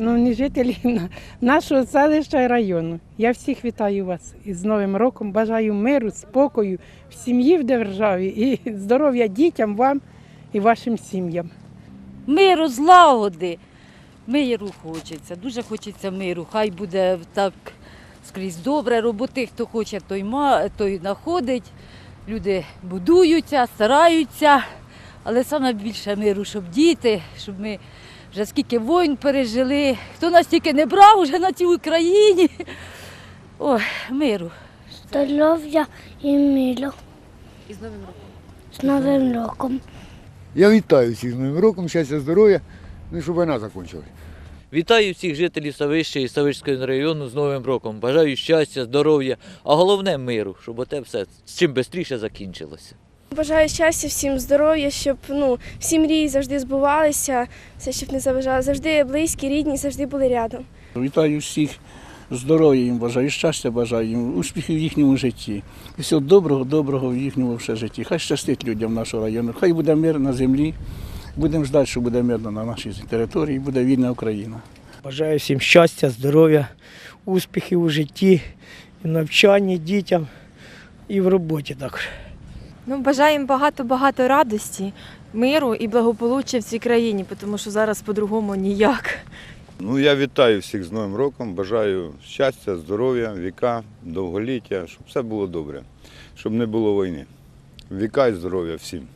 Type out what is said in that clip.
шановні жителі нашого селища і району. Я всіх вітаю вас із Новим роком. Бажаю миру, спокою в сім'ї, в державі і здоров'я дітям, вам і вашим сім'ям. Миру, злагоди. Миру хочеться, дуже хочеться миру. Хай буде так скрізь добре. Роботи, хто хоче, той, ма, той знаходить. Люди будуються, стараються. Але саме більше миру, щоб діти, щоб ми вже скільки воїн пережили. Хто нас тільки не брав уже на цій Україні. Ой, миру. Здоров'я і миру. І з Новим роком. З Новим роком. Я вітаю всіх з Новим роком, щастя, здоров'я, ну і щоб війна закінчилась. Вітаю всіх жителів Савища і Савищського району з Новим роком. Бажаю щастя, здоров'я, а головне миру, щоб оте все з чим швидше закінчилося. Бажаю щастя, всім здоров'я, щоб ну, всі мрії завжди збувалися, все, щоб не заважало. Завжди близькі, рідні, завжди були рядом. Вітаю всіх, здоров'я їм бажаю, щастя бажаю їм, успіхів в їхньому житті. І всього доброго, доброго в їхньому все житті. Хай щастить людям нашого району, хай буде мир на землі. Будемо ждати, що буде мирно на нашій території, буде вільна Україна. Бажаю всім щастя, здоров'я, успіхів у житті, і навчанні дітям і в роботі також. Ну, бажаємо багато-багато радості, миру і благополуччя в цій країні, тому що зараз по-другому ніяк. Ну, я вітаю всіх з Новим роком, бажаю щастя, здоров'я, віка, довголіття, щоб все було добре, щоб не було війни. Віка і здоров'я всім.